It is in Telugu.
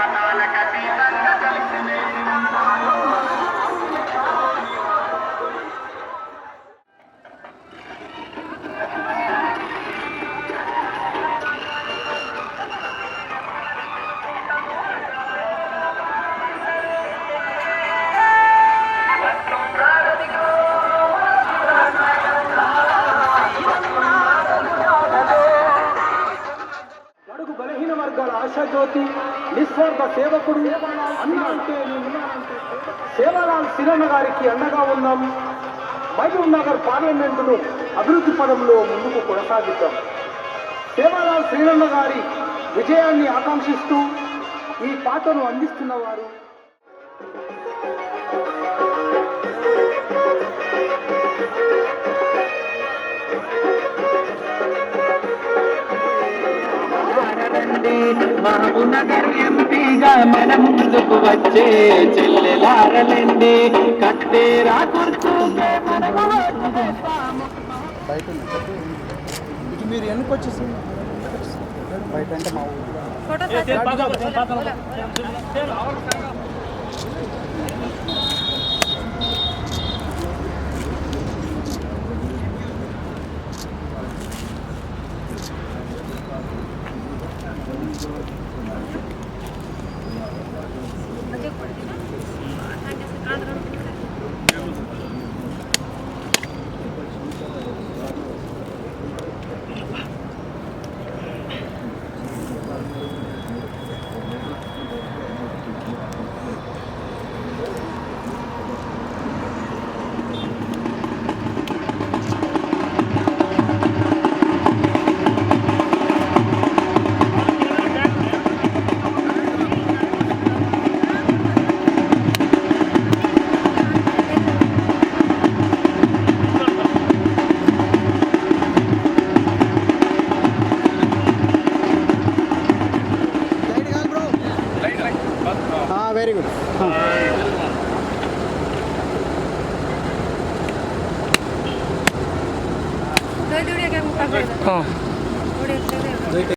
ওয়া তাআলা నిస్వార్థ సేవకుడు అన్న అంటే నేనున్నానంటే సేవలాల్ సిరన్న గారికి అండగా ఉన్నాం. మహబూబ్ నగర్ పార్లమెంటును అభివృద్ధి పదంలో ముందుకు కొనసాగిద్దాం. సేవలాల్ శ్రీరణ గారి విజయాన్ని ఆకాంక్షిస్తూ ఈ పాటను అందిస్తున్న మహబూబ్నగర్ ఎంపీగా మన ముందుకు వచ్చే చెల్లెలారలండి కట్టేరా. బయట. ఇటు మీరు వెనక్కి వచ్చేసి బయట అంటే మా ఊరు 何だっけ? వెరీ గుడ్ दो